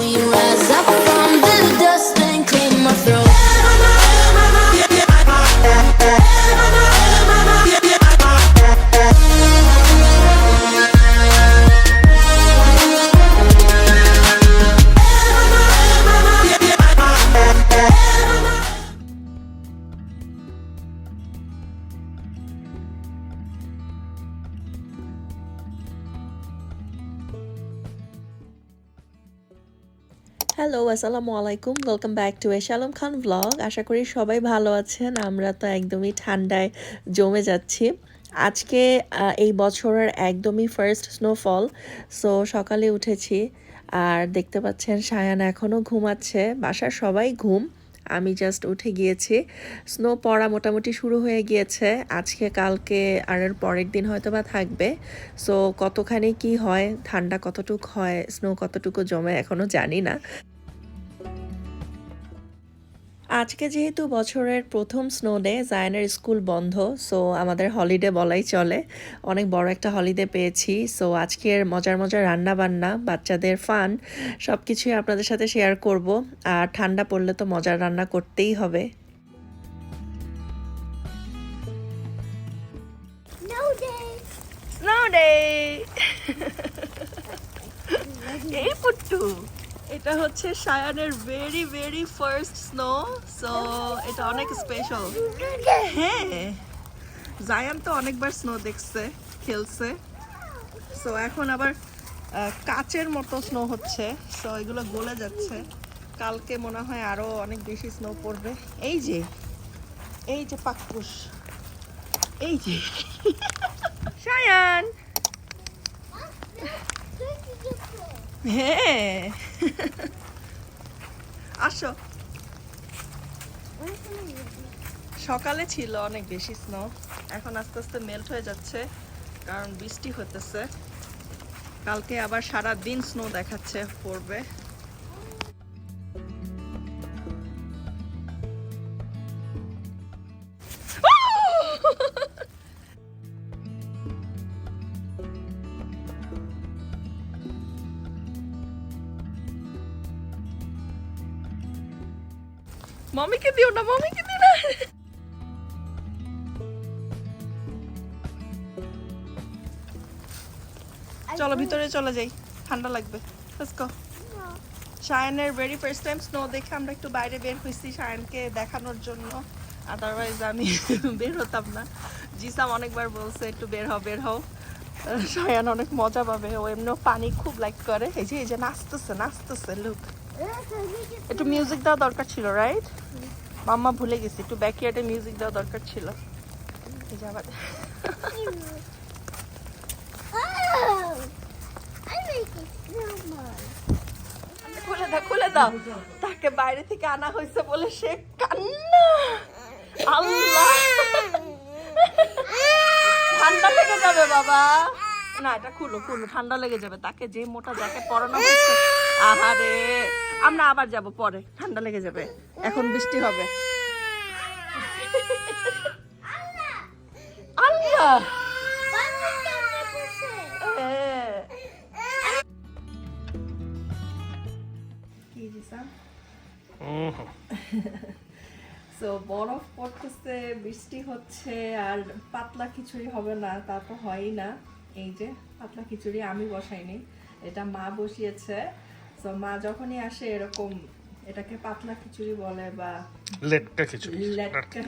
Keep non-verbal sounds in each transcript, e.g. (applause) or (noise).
We hello আসসালামু আলাইকুম welcome back to এ শালম খান ব্লগ আশা করি সবাই ভালো আছেন। আমরা তো একদমই ঠান্ডায় জমে যাচ্ছি। আজকে এই বছরের একদমই ফার্স্ট স্নোফল সো সকালে উঠেছি। আর দেখতে পাচ্ছেন, সায়ান এখনও ঘুমাচ্ছে। বাসার সবাই ঘুম। আমি জাস্ট উঠে গিয়েছি। স্নো পড়া মোটামুটি শুরু হয়ে গিয়েছে। আজকে, কালকে আর পরের দিন হয়তো বা থাকবে। সো কতখানি কি হয়, ঠান্ডা কতটুক হয় স্নো কতটুকু জমে এখনও জানি না। আজকে যেহেতু বছরের প্রথম স্নো ডে জায়নের স্কুল বন্ধ সো আমাদের হলিডে বলাই চলে। অনেক বড় একটা হলিডে পেয়েছি সো আজকের মজার মজার রান্না বান্না বাচ্চাদের ফান সব কিছুই আপনাদের সাথে শেয়ার করব। আর ঠান্ডা পড়লে তো মজার রান্না করতেই হবে। (laughs) এই পুট্টু। এটা হচ্ছে সায়ানের very very first snow so এটা অনেক স্পেশাল হ্যাঁ জায়ান তো অনেকবার স্নো দেখছে, খেলছে। সো এখন আবার কাচের মতো স্নো হচ্ছে সো এগুলো গলে যাচ্ছে। কালকে মনে হয় আরও অনেক বেশি স্নো পড়বে। এই যে এই যে পাক্কুস এই যে। সায়ান! হ্যাঁ। আসো। সকালে ছিল অনেক বেশি স্নো এখন আস্তে আস্তে মেল্ট হয়ে যাচ্ছে, কারণ বৃষ্টি হতেছে কালকে আবার সারা দিন স্নো দেখাচ্ছে, পড়বে। মামিকে দিও না মামিকে দিও না। চলো ভিতরে চলে যাই। ঠান্ডা লাগবে। লেটস শায়নের ভেরি ফার্স্ট টাইম স্নো দেখে আমরা একটু বাইরে বের হয়েছি শায়নকে দেখানোর জন্য। আদারওয়াইজ আমি (laughs) বের হতাম না। জিসাম অনেকবার বলছে একটু বের হও বের হও। শায়ান অনেক মজা পাবে। ও এমনিও পানি খুব লাইক করে। এই যে এই যে নাচতেছে নাচতেছে লুক একটু মিউজিক দেওয়া দরকার ছিল রাইট মাম্মা ভুলে গেছি, একটু ব্যাকইয়ার্ডে মিউজিক দেওয়া দরকার ছিল। snowman. খুলে দাও খুলে দাও। তাকে বাইরে থেকে আনা হয়েছে বলে সে কান্না। ঠান্ডা লেগে যাবে বাবা। না, এটা খুলো খুলো, ঠান্ডা লেগে যাবে। তাকে যে মোটা জ্যাকেট পরানো হয়েছে, আহারে। আমরা আবার যাব পরে ঠান্ডা লেগে যাবে। এখন বৃষ্টি হবে। আল্লাহ! সো বরফ পড়তেছে বৃষ্টি হচ্ছে আর পাতলা খিচুড়ি হবে না তা তো হয়ই না। এই যে পাতলা খিচুড়ি আমি বসাইনি এটা মা বসিয়েছে। সো মা যখনই আসে এরকম এটাকে পাতলা খিচুড়ি বলে বা লেটকা খিচুড়ি।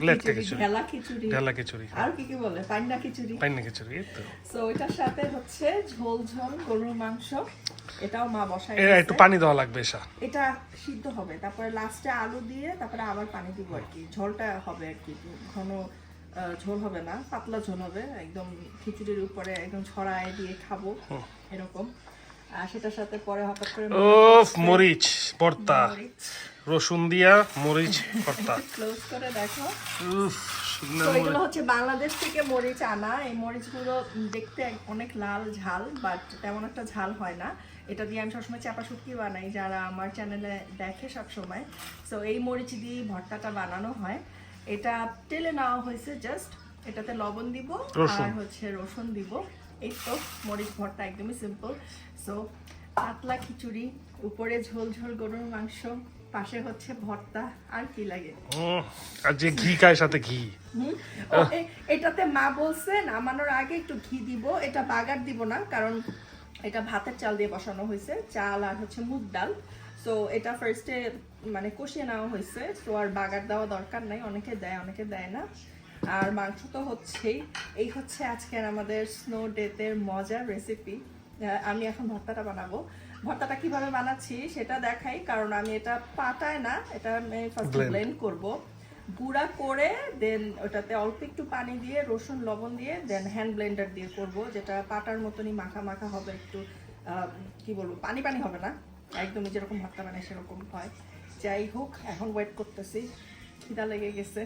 লেটকা খিচুড়ি ঢেলা খিচুড়ি। ঢেলা খিচুড়ি আর কি কি বলে? পান্না খিচুড়ি। পাইনা খিচুড়ি তো। সো এটার সাথে হচ্ছে ঝোল ঝোল গরুর মাংস। এটাও মা বসাই এ, একটু পানি দেওয়া লাগবে এসা। এটা সিদ্ধ হবে। তারপরে লাস্টে আলু দিয়ে তারপরে আবার পানি দিব আর কি। ঝোলটা হবে আর কি। ঘন ঝোল হবে না পাতলা ঝোল হবে। একদম খিচুড়ির উপরে একদম ছড়ায় দিয়ে খাব। এরকম। সেটার সাথে পরে হঠাৎ করে ওফ মরিচ ভর্তা। রসুন দিয়া মরিচ ভর্তা। (laughs) ক্লোজ করে দেখো। উফ এগুলো হচ্ছে বাংলাদেশ থেকে মরিচ আনা। এই মরিচগুলো দেখতে অনেক লাল ঝাল বাট তেমন একটা ঝাল হয় না। এটা দিয়ে আমি সবসময় চাপা শুটকি বানাই যারা আমার চ্যানেলে দেখে সবসময়। সো এই মরিচ দিয়ে ভর্তাটা বানানো হয়। এটা তেলে নেওয়া হয়েছে জাস্ট এটাতে লবণ দিব আর হচ্ছে রসুন দিব। এই তো মরিচ ভর্তা একদমই সিম্পল সো পাতলা খিচুড়ি উপরে ঝোল ঝোল গরুর মাংস পাশে হচ্ছে ভর্তা আর কি লাগে? আর যে ঘি খায় সাথে ঘি। এটাতে মা বলছে নামানোর আগে একটু ঘি দিব এটা বাগার দিব না কারণ এটা ভাতের চাল দিয়ে বসানো হয়েছে চাল আর হচ্ছে মুগ ডাল। সো এটা ফার্স্টে মানে কষিয়ে নেওয়া হয়েছে সো আর বাগার দেওয়া দরকার নাই অনেকে দেয় অনেকে দেয় না। আর মাংস তো হচ্ছেই। এই হচ্ছে আজকের আমাদের স্নো ডেতের মজার রেসিপি আমি এখন ভর্তাটা বানাবো। ভর্তাটা কীভাবে বানাচ্ছি সেটা দেখাই কারণ আমি এটা পাটায় না এটা আমি ফার্স্ট. ব্লেন্ড করব। গুঁড়া করে দেন ওটাতে অল্প একটু পানি দিয়ে রসুন লবণ দিয়ে দেন হ্যান্ড ব্লেন্ডার দিয়ে করব যেটা পাটার মতনই মাখা মাখা হবে একটু আহ, কি বলব পানি পানি হবে না। একদমই যেরকম ভর্তা বানায় সেরকম হয়। যাই হোক এখন ওয়েট করতেছি। খিদা লেগে গেছে।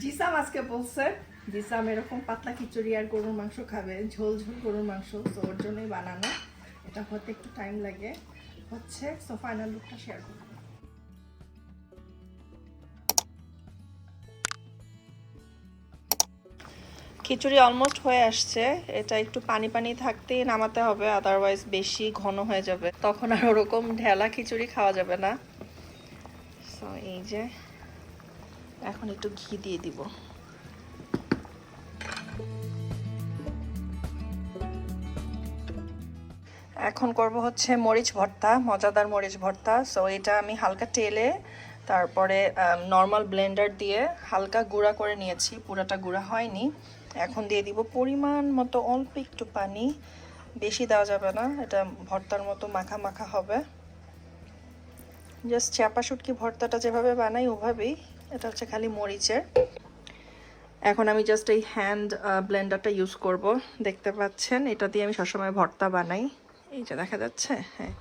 জিসাম আজকে বলছে, জিসাম এরকম পাতলা খিচুড়ি আর গরুর মাংস খাবে, ঝোল ঝোল গরুর মাংস, তো ওর জন্যই বানানো। এটা হতে একটু টাইম লাগে। হচ্ছে সো ফাইনাল লুকটা শেয়ার করব খিচুড়ি অলমোস্ট হয়ে আসছে। এটা একটু পানি পানি থাকতেই নামাতে হবে আদারওয়াইজ বেশি ঘন হয়ে যাবে। তখন আর ওরকম ঢেলা খিচুড়ি খাওয়া যাবে না। এই যে এখন একটু ঘি দিয়ে দিব। এখন করব হচ্ছে মরিচ ভর্তা, মজাদার মরিচ ভর্তা। সো এটা আমি হালকা তেলে, তারপরে নর্মাল ব্লেন্ডার দিয়ে হালকা গুঁড়া করে নিয়েছি। পুরাটা গুঁড়া হয়নি। এখন দিয়ে দিব পরিমাণ মতো অল্প একটু পানি। বেশি দেওয়া যাবে না, এটা ভর্তার মতো মাখা মাখা হবে। জাস্ট চাপা শুটকি ভর্তাটা যেভাবে বানাই, ওভাবেই। এটা হচ্ছে খালি মরিচের। এখন আমি জাস্ট এই হ্যান্ড ব্লেন্ডারটা ইউজ করব। দেখতে পাচ্ছেন, এটা দিয়ে আমি সবসময় ভর্তা বানাই। এই যে দেখা যাচ্ছে হ্যাঁ।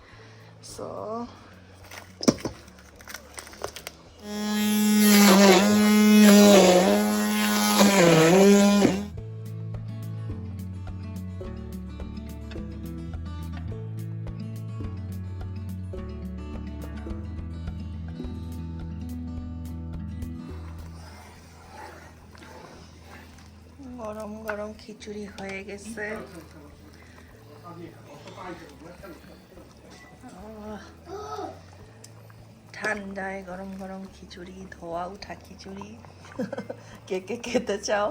সো গরম খিচুড়ি হয়ে গেছে। ঠান্ডায় গরম গরম খিচুড়ি, ধোয়া, উঠা খিচুড়ি। কে কে খেতে চাও?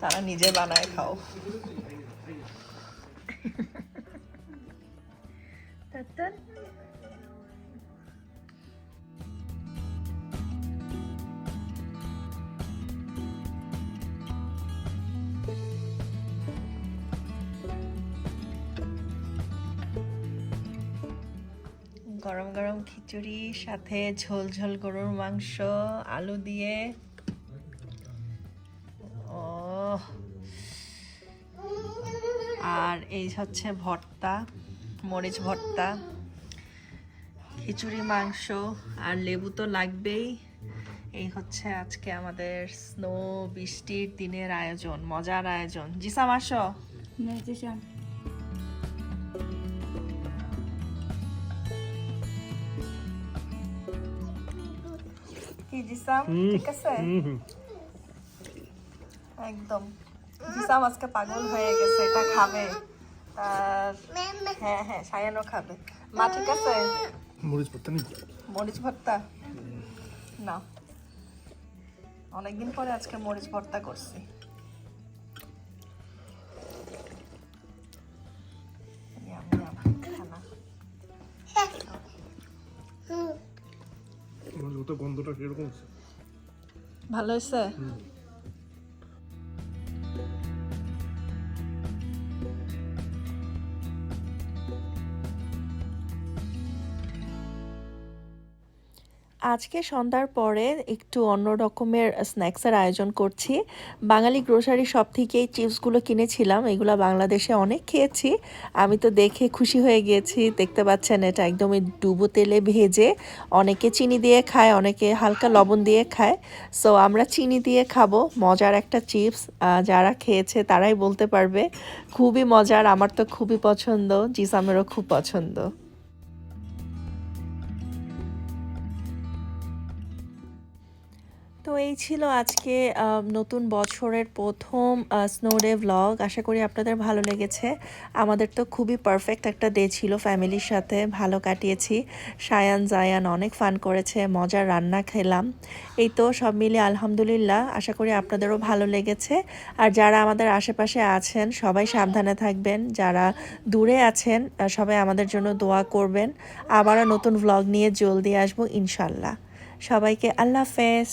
তারা নিজে বানায় খাও। তাতান। গরম গরম খিচুড়ি, সাথে ঝোল ঝোল গরুর মাংস, আলু দিয়ে। ও আর এই হচ্ছে ভর্তা, মরিচ ভর্তা, খিচুড়ি মাংস, আর লেবু তো লাগবেই। এই হচ্ছে আজকে আমাদের স্নো বৃষ্টির দিনের আয়োজন, মজার আয়োজন। জিসাম, আসো। কি জিসাম ঠিক আছে? একদম। জিসাম আজকে পাগল হয়ে গেছে এটা খাবে। আর হ্যাঁ হ্যাঁ সায়ানো খাবে। মা ঠিক আছে? মরিচ ভর্তা নেই মরিচ ভর্তা? না। অনেকদিন পরে আজকে মরিচ ভর্তা করছি। ভালো হয়েছে আজকে সন্ধ্যার পরে একটু অন্য রকমের স্ন্যাক্সের আয়োজন করছি। বাঙালি গ্রোসারি শপ থেকে চিপসগুলো কিনেছিলাম, এগুলো বাংলাদেশে অনেক খেয়েছি। আমি তো দেখে খুশি হয়ে গিয়েছি, দেখতে পাচ্ছেন এটা একদমই ডুবো তেলে ভেজে, অনেকে চিনি দিয়ে খায়, অনেকে হালকা লবণ দিয়ে খায়। সো আমরা চিনি দিয়ে খাব, মজার একটা চিপস যারা খেয়েছে তারাই বলতে পারবে। খুবই মজার, আমার তো খুবই পছন্দ, জিসামেরও খুব পছন্দ। তো এই ছিল আজকে নতুন বছরের প্রথম স্নো ডে ভ্লগ আশা করি আপনাদের ভালো লেগেছে। আমাদের তো খুবই পারফেক্ট একটা ডে ছিল ফ্যামিলির সাথে। ভালো কাটিয়েছি। সায়ান, জায়ান অনেক ফান করেছে। মজার রান্না খেলাম। এই তো সব মিলে আলহামদুলিল্লাহ। আশা করি আপনাদেরও ভালো লেগেছে। আর যারা আমাদের আশেপাশে আছেন, সবাই সাবধানে থাকবেন। যারা দূরে আছেন সবাই আমাদের জন্য দোয়া করবেন। আবারও নতুন ভ্লগ নিয়ে জলদি আসব, ইনশাল্লাহ। সবাইকে আল্লাহ হাফেজ।